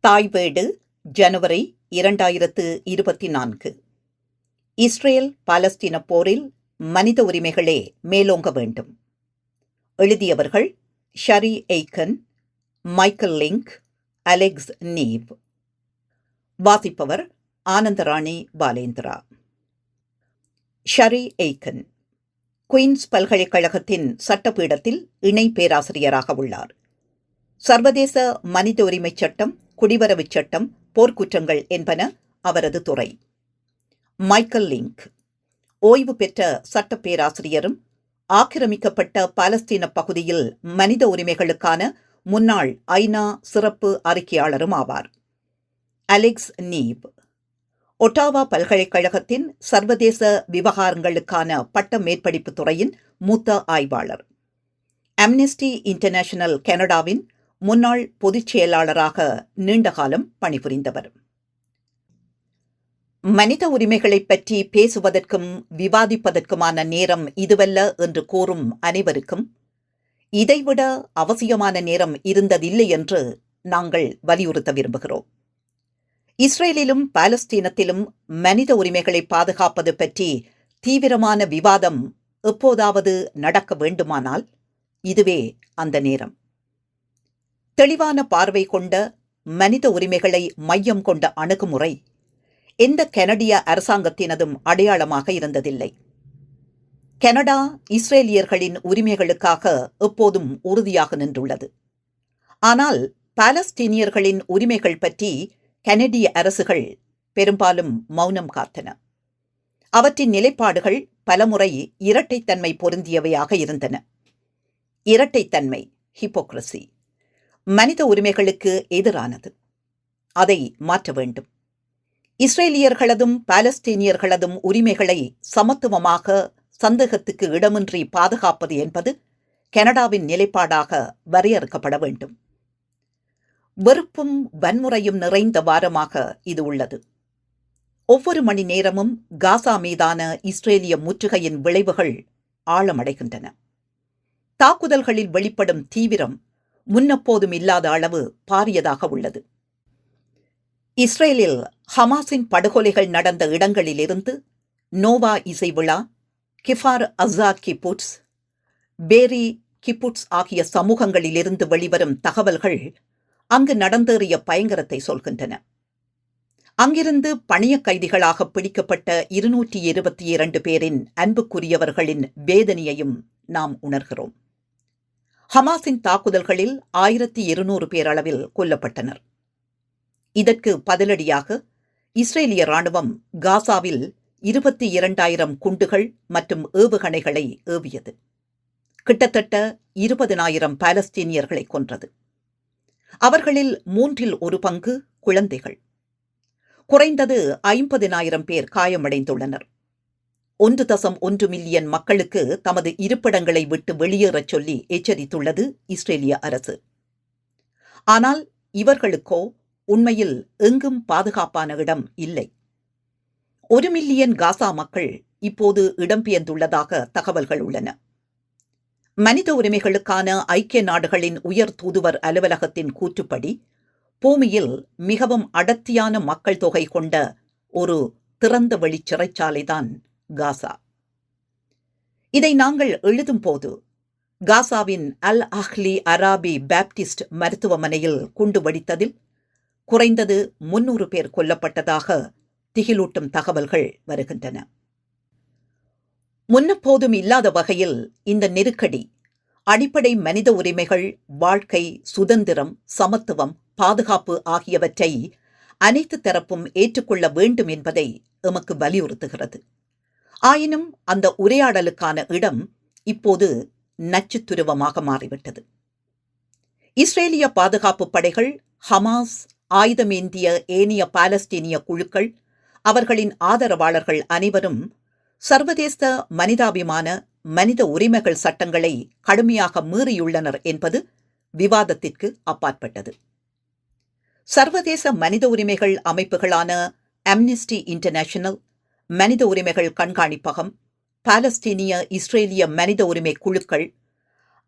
தாய் வீடு ஜனவரி இரண்டாயிரத்து இருபத்தி நான்கு. இஸ்ரேல் பாலஸ்தீன போரில் மனித உரிமைகளே மேலோங்க வேண்டும். எழுதியவர்கள் Sharry Aiken Michael Lynk Alex Neve. வாசிப்பவர் Anandarani Balendra. Sharry Aiken Queen's பல்கலைக்கழகத்தின் சட்டப்பீடத்தில் இணை பேராசிரியராக உள்ளார். சர்வதேச மனித உரிமைச் சட்டம் குடிவரவுச் சட்டம் போர்க்குற்றங்கள் என்பன அவரது துறை. Michael Lynk. ஓய்வு பெற்ற சட்ட பேராசிரியரும் ஆக்கிரமிக்கப்பட்ட பாலஸ்தீன பகுதியில் மனித உரிமைகளுக்கான முன்னாள் ஐநா சிறப்பு அறிக்கையாளரும் ஆவார். அலெக்ஸ் நீவ் ஒட்டாவா பல்கலைக்கழகத்தின் சர்வதேச விவகாரங்களுக்கான பட்ட மேற்படிப்பு துறையின் மூத்த ஆய்வாளர். அம்னெஸ்டி இன்டர்நேஷனல் கனடாவின் முன்னாள் பொதுச் செயலாளராக நீண்டகாலம் பணிபுரிந்தவர். மனித உரிமைகளைப் பற்றி பேசுவதற்கும் விவாதிப்பதற்குமான நேரம் இதுவல்ல என்று கூறும் அனைவருக்கும் இதைவிட அவசியமான நேரம் இருந்ததில்லை என்று நாங்கள் வலியுறுத்த விரும்புகிறோம். இஸ்ரேலிலும் பாலஸ்தீனத்திலும் மனித உரிமைகளை பாதுகாப்பது பற்றி தீவிரமான விவாதம் எப்போதாவது நடக்க வேண்டுமானால் இதுவே அந்த நேரம். தெளிவான பார்வை கொண்ட மனித உரிமைகளை மையம் கொண்ட அணுகுமுறை எந்த கனடிய அரசாங்கத்தினதும் அடையாளமாக இருந்ததில்லை. கனடா இஸ்ரேலியர்களின் உரிமைகளுக்காக எப்போதும் உறுதியாக நின்றுள்ளது. ஆனால் பாலஸ்தீனியர்களின் உரிமைகள் பற்றி கனடிய அரசுகள் பெரும்பாலும் மௌனம் காத்தன. அவற்றின் நிலைப்பாடுகள் பலமுறை இரட்டைத்தன்மை பொருந்தியவையாக இருந்தன. இரட்டைத்தன்மை ஹிப்போக்ரசி மனித உரிமைகளுக்கு எதிரானது. அதை மாற்ற வேண்டும். இஸ்ரேலியர்களதும் பாலஸ்தீனியர்களதும் உரிமைகளை சமத்துவமாக சந்தேகத்துக்கு இடமின்றி பாதுகாப்பது என்பது கனடாவின் நிலைப்பாடாக வரையறுக்கப்பட வேண்டும். வெறுப்பும் வன்முறையும் நிறைந்த வாரமாக இது உள்ளது. ஒவ்வொரு மணி நேரமும் காசா மீதான இஸ்ரேலிய முற்றுகையின் விளைவுகள் ஆழமடைகின்றன. தாக்குதல்களில் வெளிப்படும் தீவிரம் முன்னப்போதும் இல்லாத அளவு பாரியதாக உள்ளது. இஸ்ரேலில் ஹமாஸின் படுகொலைகள் நடந்த இடங்களிலிருந்து நோவா இசை விழா கிஃபார் அசா கிபுட்ஸ் பேரி கிபுட்ஸ் ஆகிய சமூகங்களிலிருந்து வெளிவரும் தகவல்கள் அங்கு நடந்தேறிய பயங்கரத்தை சொல்கின்றன. அங்கிருந்து பணிய கைதிகளாக பிடிக்கப்பட்ட இருநூற்றி இருபத்தி இரண்டு பேரின் அன்புக்குரியவர்களின் வேதனையையும் நாம் உணர்கிறோம். ஹமாஸின் தாக்குதல்களில் ஆயிரத்தி இருநூறு பேர் அளவில் கொல்லப்பட்டனர். இதற்கு பதிலடியாக இஸ்ரேலிய ராணுவம் காசாவில் இருபத்தி இரண்டாயிரம் குண்டுகள் மற்றும் ஏவுகணைகளை ஏவியது. கிட்டத்தட்ட இருபதனாயிரம் பாலஸ்தீனியர்களை கொன்றது. அவர்களில் மூன்றில் ஒரு பங்கு குழந்தைகள். குறைந்தது ஐம்பதினாயிரம் பேர் காயமடைந்துள்ளனர். ஒன்று தசம் ஒன்று மில்லியன் மக்களுக்கு தமது இருப்பிடங்களை விட்டு வெளியேறச் சொல்லி எச்சரித்துள்ளது இஸ்ரேலிய அரசு. ஆனால் இவர்களுக்கோ உண்மையில் எங்கும் பாதுகாப்பான இடம் இல்லை. ஒரு மில்லியன் காசா மக்கள் இப்போது இடம்பெயர்ந்துள்ளதாக தகவல்கள் உள்ளன. மனித உரிமைகளுக்கான ஐக்கிய நாடுகளின் உயர் தூதுவர் அலுவலகத்தின் கூற்றுப்படி பூமியில் மிகவும் அடர்த்தியான மக்கள் தொகை கொண்ட ஒரு திறந்த வெளி சிறைச்சாலைதான் காசா. இதை நாங்கள் எழுதும் போது காசாவின் அல் அஹ்லி அராபி பேப்டிஸ்ட் மருத்துவமனையில் குண்டு வெடித்ததில் குறைந்தது முன்னூறு பேர் கொல்லப்பட்டதாக திகிலூட்டும் தகவல்கள் வருகின்றன. முன்னப்போதும் இல்லாத வகையில் இந்த நெருக்கடி அடிப்படை மனித உரிமைகள் வாழ்க்கை சுதந்திரம் சமத்துவம் பாதுகாப்பு ஆகியவற்றை அனைத்து தரப்பும் ஏற்றுக்கொள்ள வேண்டும் என்பதை எமக்கு வலியுறுத்துகிறது. ஆயினும் அந்த உரையாடலுக்கான இடம் இப்போது நச்சுத்துருவமாக மாறிவிட்டது. இஸ்ரேலிய பாதுகாப்பு படைகள் ஹமாஸ் ஆயுதமேந்திய ஏனிய பாலஸ்தீனிய குழுக்கள் அவர்களின் ஆதரவாளர்கள் அனைவரும் சர்வதேச மனிதாபிமான மனித உரிமைகள் சட்டங்களை கடுமையாக மீறியுள்ளனர் என்பது விவாதத்திற்கு அப்பாற்பட்டது. சர்வதேச மனித உரிமைகள் அமைப்புகளான அம்னிஸ்டி இன்டர்நேஷனல் மனித உரிமைகள் கண்காணிப்பகம் பாலஸ்தீனிய இஸ்ரேலிய மனித உரிமை குழுக்கள்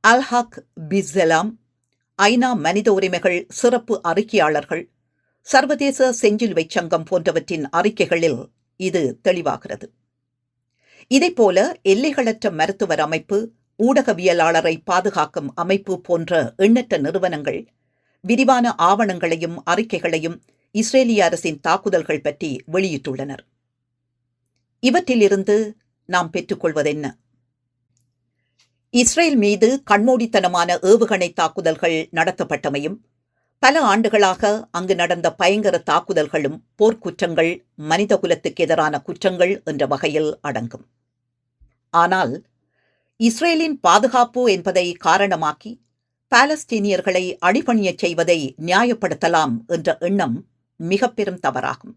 அல்ஹக் பிஸ்ஸலாம் ஐநா மனித உரிமைகள் சிறப்பு அறிக்கையாளர்கள் சர்வதேச செஞ்சிலுவை சங்கம் போன்றவற்றின் அறிக்கைகளில் இது தெளிவாகிறது. இதைப்போல எல்லைகளற்ற மருத்துவர் அமைப்பு ஊடகவியலாளரை பாதுகாக்கும் அமைப்பு போன்ற எண்ணற்ற நிறுவனங்கள் விரிவான ஆவணங்களையும் அறிக்கைகளையும் இஸ்ரேலிய அரசின் தாக்குதல்கள் பற்றி வெளியிட்டுள்ளனர். இவற்றிலிருந்து நாம் பெற்றுக்கொள்வதென்ன? இஸ்ரேல் மீது கண்மூடித்தனமான ஏவுகணை தாக்குதல்கள் நடத்தப்பட்டமையும் பல ஆண்டுகளாக அங்கு நடந்த பயங்கர தாக்குதல்களும் போர்க்குற்றங்கள் மனிதகுலத்துக்கு எதிரான குற்றங்கள் என்ற வகையில் அடங்கும். ஆனால் இஸ்ரேலின் பாதுகாப்பு என்பதை காரணமாக்கி பாலஸ்தீனியர்களை அடிபணியச் செய்வதை நியாயப்படுத்தலாம் என்ற எண்ணம் மிக பெரும் தவறாகும்.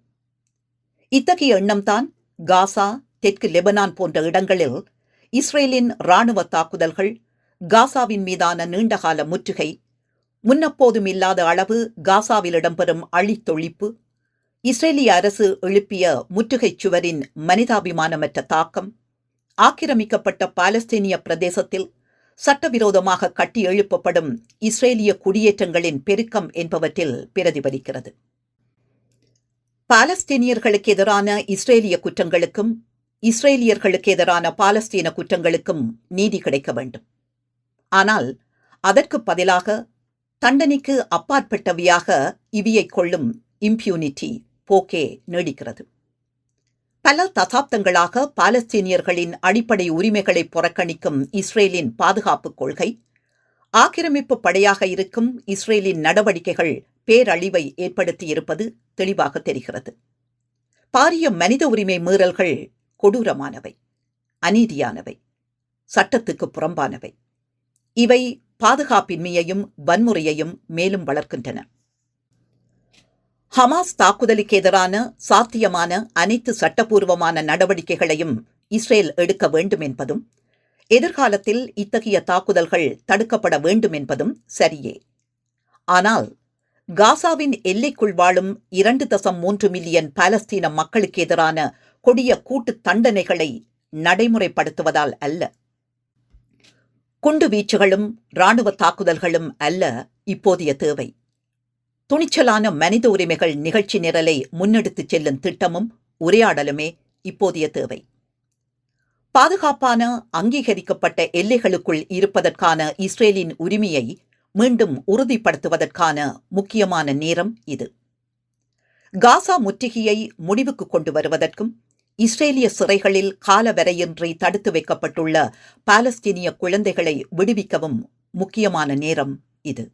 இத்தகைய எண்ணம்தான் காசா தெற்கு லெபனான் போன்ற இடங்களில் இஸ்ரேலின் இராணுவ தாக்குதல்கள் காசாவின் மீதான நீண்டகால முற்றுகை முன்னப்போதும் இல்லாத அளவு காசாவில் இடம்பெறும் அழித்தொழிப்பு இஸ்ரேலிய அரசு எழுப்பிய முற்றுகைச் சுவரின் மனிதாபிமானமற்ற தாக்கம் ஆக்கிரமிக்கப்பட்ட பாலஸ்தீனிய பிரதேசத்தில் சட்டவிரோதமாக கட்டி எழுப்பப்படும் இஸ்ரேலிய குடியேற்றங்களின் பெருக்கம் என்பவற்றில் பிரதிபலிக்கிறது. பாலஸ்தீனியர்களுக்கு எதிரான இஸ்ரேலிய குற்றங்களுக்கும் இஸ்ரேலியர்களுக்கு எதிரான பாலஸ்தீன குற்றங்களுக்கும் நீதி கிடைக்க வேண்டும். ஆனால் அதற்கு பதிலாக தண்டனைக்கு அப்பாற்பட்டவையாக இவியை கொள்ளும் இம்பியூனிட்டி போக்கே நீடிக்கிறது. பல தசாப்தங்களாக பாலஸ்தீனியர்களின் அடிப்படை உரிமைகளை புறக்கணிக்கும் இஸ்ரேலின் பாதுகாப்பு கொள்கை ஆக்கிரமிப்பு படையாக இருக்கும் இஸ்ரேலின் நடவடிக்கைகள் பேரழிவை ஏற்படுத்தியிருப்பது தெளிவாக தெரிகிறது. பாரிய மனித உரிமை மீறல்கள் கொடூரமானவை அநீதியானவை சட்டத்துக்கு புறம்பானவை. இவை பாதுகாப்பின்மையையும் வன்முறையையும் மேலும் வளர்க்கின்றன. ஹமாஸ் தாக்குதலுக்கு எதிரான சாத்தியமான அனைத்து சட்டப்பூர்வமான நடவடிக்கைகளையும் இஸ்ரேல் எடுக்க வேண்டும் என்பதும் எதிர்காலத்தில் இத்தகைய தாக்குதல்கள் தடுக்கப்பட வேண்டும் என்பதும் சரியே. ஆனால் காசாவின் எல்லைக்குள் வாழும் இரண்டு தசம் மூன்று மில்லியன் பாலஸ்தீன மக்களுக்கு எதிரான கொடிய கூட்டு தண்டனைகளை நடைமுறைப்படுத்துவதால் அல்ல. குண்டு வீச்சுகளும் இராணுவ தாக்குதல்களும் அல்ல இப்போதைய தேவை. துணிச்சலான மனித உரிமைகள் நிகழ்ச்சி நிரலை முன்னெடுத்துச் செல்லும் திட்டமும் உரையாடலுமே இப்போதைய தேவை. பாதுகாப்பான அங்கீகரிக்கப்பட்ட எல்லைகளுக்குள் இருப்பதற்கான இஸ்ரேலின் உரிமையை மீண்டும் உறுதிப்படுத்துவதற்கான முக்கியமான நேரம் இது. காசா முற்றுகையை முடிவுக்கு கொண்டு வருவதற்கும் இஸ்ரேலிய சிறைகளில் காலவரையின்றி தடுத்து வைக்கப்பட்டுள்ள பாலஸ்தீனிய குழந்தைகளை விடுவிக்கவும் முக்கியமான நேரம் இது.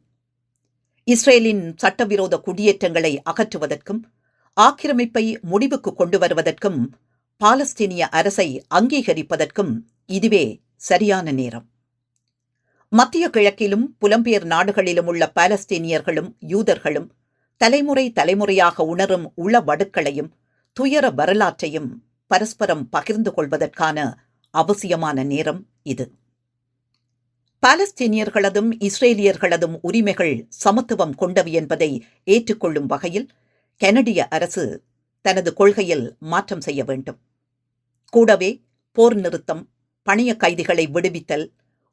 இஸ்ரேலின் சட்டவிரோத குடியேற்றங்களை அகற்றுவதற்கும் ஆக்கிரமிப்பை முடிவுக்கு கொண்டு வருவதற்கும் பாலஸ்தீனிய அரசை அங்கீகரிப்பதற்கும் இதுவே சரியான நேரம். மத்திய கிழக்கிலும் புலம்பெயர் நாடுகளிலும் உள்ள பாலஸ்தீனியர்களும் யூதர்களும் தலைமுறை தலைமுறையாக உணரும் உள வடுக்களையும் துயர வரலாற்றையும் பரஸ்பரம் பகிர்ந்து கொள்வதற்கான அவசியமான நேரம் இது. பாலஸ்தீனியர்களதும் இஸ்ரேலியர்களதும் உரிமைகள் சமத்துவம் கொண்டவை என்பதை ஏற்றுக்கொள்ளும் வகையில் கனடிய அரசு தனது கொள்கையில் மாற்றம் செய்ய வேண்டும். கூடவே போர் நிறுத்தம் பணிய கைதிகளை விடுவித்தல்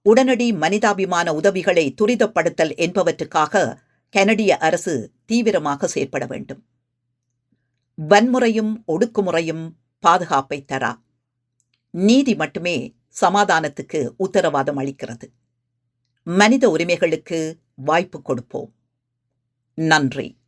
உடனடி மனிதாபிமான உதவிகளை துரிதப்படுத்தல் என்பவற்றுக்காக கனடிய அரசு தீவிரமாக செயற்பட வேண்டும். வன்முறையும் ஒடுக்குமுறையும் பாதுகாப்பை தரா. நீதி மட்டுமே சமாதானத்துக்கு உத்தரவாதம் அளிக்கிறது. மனித உரிமைகளுக்கு வாய்ப்பு கொடுப்போம். நன்றி.